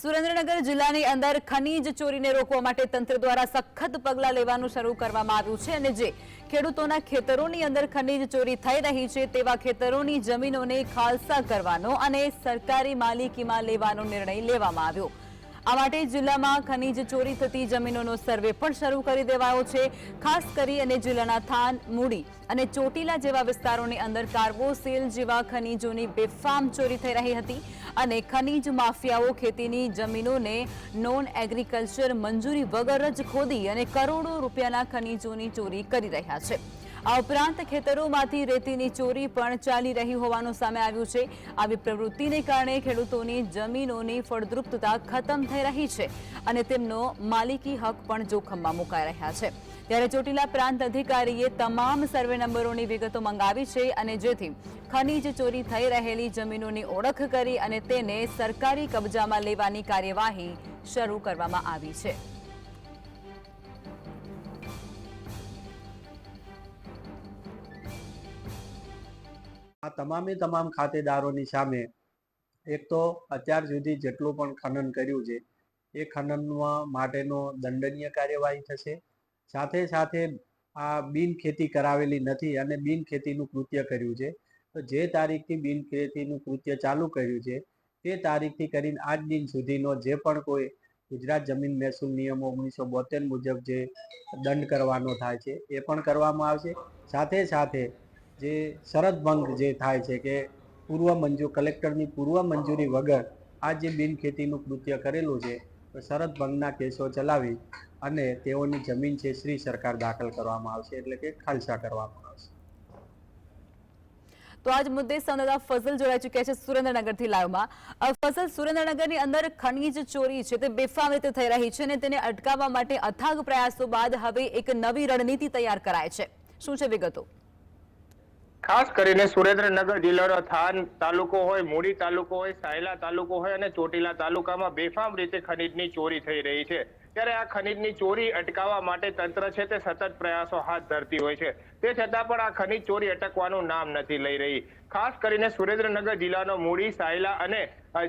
સુરેન્દ્રનગર જિલ્લાની અંદર ખનીજ ચોરીને રોકવા માટે તંત્ર દ્વારા સખત પગલાં લેવાનું શરૂ કરવામાં આવ્યું છે અને જે ખેડૂતોના ખેતરોની અંદર ખનીજ ચોરી થઈ રહી છે તેવા ખેતરોની જમીનોને ખાલસા કરવાનો અને સરકારી માલિકીમાં લેવાનો નિર્ણય લેવામાં આવ્યો. આ માટે જિલ્લામાં ખનીજ ચોરી થતી જમીનોનો સર્વે પણ શરૂ કરી દેવાયો છે. ખાસ કરી અને જિલ્લાના થાન મૂડી અને ચોટીલા જેવા વિસ્તારોની અંદર કાર્બોસેલ જેવા ખનીજોની બેફામ ચોરી થઈ રહી હતી અને ખનીજ માફિયાઓ ખેતીની જમીનોને નોન એગ્રીકલ્ચર મંજૂરી વગર જ ખોદી અને કરોડો રૂપિયાના ખનીજોની ચોરી કરી રહ્યા છે. આ ઉપરાંત ખેતરોમાંથી રેતીની ચોરી પણ ચાલી રહી હોવાનું સામે આવ્યું છે. આવી પ્રવૃત્તિને કારણે ખેડૂતોની જમીનોની ફળદ્રુપતા ખતમ થઈ રહી છે અને તેમનો માલિકી હક પણ જોખમમાં મુકાઈ રહ્યા છે. ત્યારે ચોટીલા પ્રાંત અધિકારીએ તમામ સર્વે નંબરોની વિગતો મંગાવી છે અને જેથી ખનીજ ચોરી થઈ રહેલી જમીનોની ઓળખ કરી અને તેને સરકારી કબજામાં લેવાની કાર્યવાહી શરૂ કરવામાં આવી છે. તમામે તમામ ખાતેદારોની સામે એક તો અત્યાર સુધી જેટલું પણ ખનન કર્યું છે, એ ખનનમાં માટેનો દંડનીય કાર્યવાહી થશે. સાથે સાથે આ બિન ખેતી કરાવેલી નથી અને બિન ખેતીનું કૃત્ય કર્યું છે. તો જે તારીખથી બિન ખેતીનું કૃત્ય ચાલુ કર્યું છે તે તારીખથી કરીને આજ દિન સુધીનો જે પણ કોઈ ગુજરાત જમીન મહેસૂલ નિયમો ઓગણીસો બોતેર મુજબ જે દંડ કરવાનો થાય છે, એ પણ કરવામાં આવશે. સાથે સાથે જે શરત ભંગ જે થાય છે કે પૂર્વ મંજૂર કલેક્ટરની પૂર્વ મંજૂરી વગર આ જે બિનખેતીનું કૃત્ય કરેલું છે, તો શરત ભંગના કેસો ચલાવી અને તેઓની જમીન છે શ્રી સરકાર દાખલ કરવામાં આવશે, એટલે કે ખાલસા કરવામાં આવશે. તો આજ મુદ્દે સંવાદદાતા ફઝલ જોડાઈ ચૂક્યા છે સુરેન્દ્રનગરથી લાઈવમાં ફઝલ સુરેન્દ્રનગરની અંદર ખનીજ ચોરી છે તે બેફામ રીતે થઈ રહી છે અને તેને અટકાવવા માટે અથાગ પ્રયાસો બાદ હવે એક નવી રણનીતિ તૈયાર કરાય છે. શું છે વિગતો? ખાસ કરીને સુરેન્દ્રનગર જિલ્લાનો થાન તાલુકો હોય, મૂડી તાલુકો હોય, સાયલા તાલુકો હોય અને ચોટીલા તાલુકામાં બેફામ રીતે ખનીજની ચોરી થઈ રહી છે. ત્યારે આ ખનીજની ચોરી અટકાવવા માટે તંત્ર છે તે સતત પ્રયાસો હાથ ધરતી હોય છે. તે છતાં પણ આ ખનીજ ચોરી અટકવાનું નામ નથી લઈ રહી. ખાસ કરીને સુરેન્દ્રનગર જિલ્લાનો મૂડી, સાયલા અને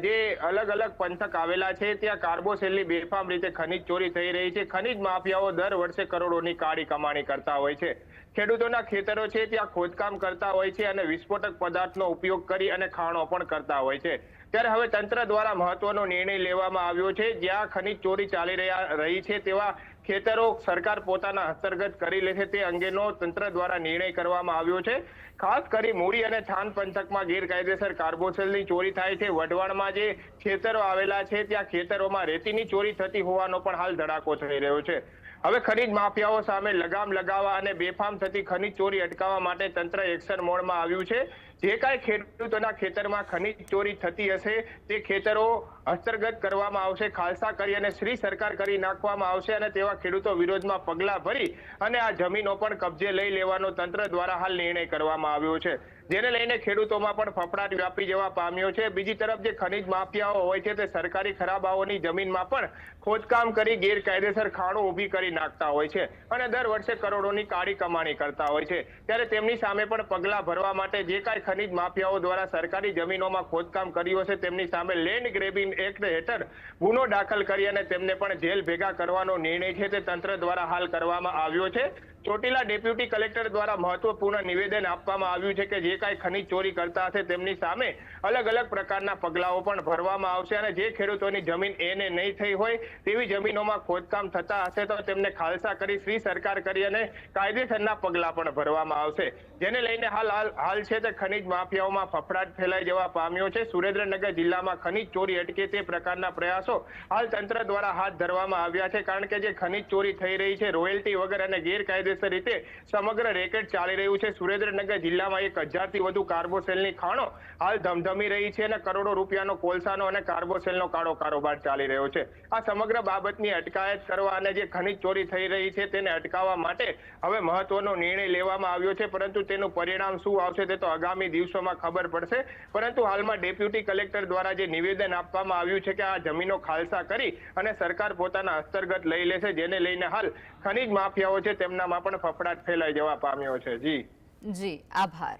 જે અલગ અલગ પંથક આવેલા છે, ત્યાં કાર્બોસેલની બેફામ રીતે ખનીજ ચોરી થઈ રહી છે. ખનીજ માફિયાઓ દર વર્ષે કરોડોની કાળી કમાણી કરતા હોય છે. ખેડૂતોના ખેતરો છે, ત્યાં ખોદકામ કરતા હોય છે અને વિસ્ફોટક પદાર્થનો ઉપયોગ કરી અને ખાણો પણ કરતા હોય છે. ત્યારે હવે તંત્ર દ્વારા મહત્વનો નિર્ણય લેવામાં આવ્યો છે. જ્યાં ખનીજ ચોરી ચાલી રહ્યા, રહી છે તેવા ખેતરો સરકાર પોતાના હસ્તગત કરી લે છે તે અંગેનો તંત્ર દ્વારા નિર્ણય કરવામાં આવ્યો છે. ખાસ કરી મૂડી અને થાન પંથકમાં ગેરકાયદેસર કાર્બોસેલની ચોરી થાય છે. વઢવાણમાં જે ખેતરો આવેલા છે, ત્યાં ખેતરોમાં રેતીની ચોરી થતી હોવાનો પણ હાલ ધડાકો થઈ રહ્યો છે. હવે ખનીજ માફિયાઓ સામે લગામ લગાવવા અને બેફામ થતી ખનીજ ચોરી અટકાવવા માટે તંત્ર એક્શન મોડમાં આવ્યું છે. જે કાંઈ ખેડૂતોના ખેતરમાં ખનીજ ચોરી થતી હશે, તે ખેતરો હસ્તગત કરવામાં આવશે, ખાલસા કરી અને શ્રી સરકાર કરી નાખવામાં આવશે અને તેવા ખેડૂતો વિરોધમાં પગલાં ભરી અને આ જમીનો પણ કબજે લઈ લેવાનો તંત્ર દ્વારા હાલ નિર્ણય કરવામાં આવ્યો છે. જેને લઈને ખેડૂતોમાં પણ ફફડાટ વ્યાપી જવા પામ્યો છે. બીજી તરફ જે ખનીજ માફિયાઓ હોય છે, તે સરકારી ખરાબાઓની જમીનમાં પણ ખોદકામ કરી ગેરકાયદેસર ખાણો ઊભી કરી નાખતા હોય છે અને દર વર્ષે કરોડોની કાળી કમાણી કરતા હોય છે. ત્યારે તેમની સામે પણ પગલાં ભરવા માટે જે કાંઈ ખનીજ માફિયાઓ દ્વારા સરકારી જમીનોમાં ખોદકામ કર્યું હશે. તેમની સામે લેન્ડ ગ્રેબિંગ એક્ટ હેઠળ ગુનો દાખલ કરી અને તેમને પણ જેલ ભેગા કરવાનો નિર્ણય છે. તે તંત્ર દ્વારા હાલ કરવામાં આવ્યો છે. ચોટીલા ડેપ્યુટી કલેક્ટર દ્વારા મહત્વપૂર્ણ નિવેદન આપવામાં આવ્યું છે કે જે કાંઈ ખનીજ ચોરી કરતા હશે તેમની સામે અલગ અલગ પ્રકારના પગલાઓ પણ ભરવામાં આવશે અને જે ખેડૂતોની જમીન એને નહીં થઈ હોય તેવી જમીનોમાં ખોદકામ થતા હશે તો તેમને ખાલસા કરી શ્રી સરકાર કરી અને કાયદેસરના પગલાં પણ ભરવામાં આવશે. જેને લઈને હાલ હાલ છે તે ખનીજ માફિયાઓમાં ફફડાટ ફેલાઈ જવા પામ્યો છે. સુરેન્દ્રનગર જિલ્લામાં ખનીજ ચોરી અટકે તે પ્રકારના પ્રયાસો હાલ તંત્ર દ્વારા હાથ ધરવામાં આવ્યા છે. કારણ કે જે ખનીજ ચોરી થઈ રહી છે, રોયલ્ટી વગર અને ગેરકાયદેસર રીતે સમગ્ર રેકેટ ચાલી રહ્યું છે. સુરેન્દ્રનગર જિલ્લામાં એક હજારથી વધુ કાર્બોસેલની ખાણો હાલ ધમધમી રહી છે અને કરોડો રૂપિયાનો કોલસાનો અને કાર્બોસેલનો કાળો કારોબાર ચાલી રહ્યો છે. આ સમગ્ર બાબતની અટકાયત કરવા અને જે ખનીજ ચોરી થઈ રહી છે તેને અટકાવવા માટે હવે મહત્વનો નિર્ણય લેવામાં આવ્યો છે. પરંતુ તેનું પરિણામ શું આવશે તે તો આગામી દિવસોમાં ખબર પડશે. પરંતુ હાલમાં ડેપ્યુટી કલેક્ટર દ્વારા જે નિવેદન આપવામાં આવ્યું છે કે આ જમીનો ખાલસા કરી અને સરકાર પોતાના હસ્તર્ગત લઈ લેશે, જેને લઈને હાલ ખનીજ માફિયાઓ છે તેમનામાં પણ ફફડાટ ફેલાઈ જવા પામ્યો છે. જી. જી આભાર.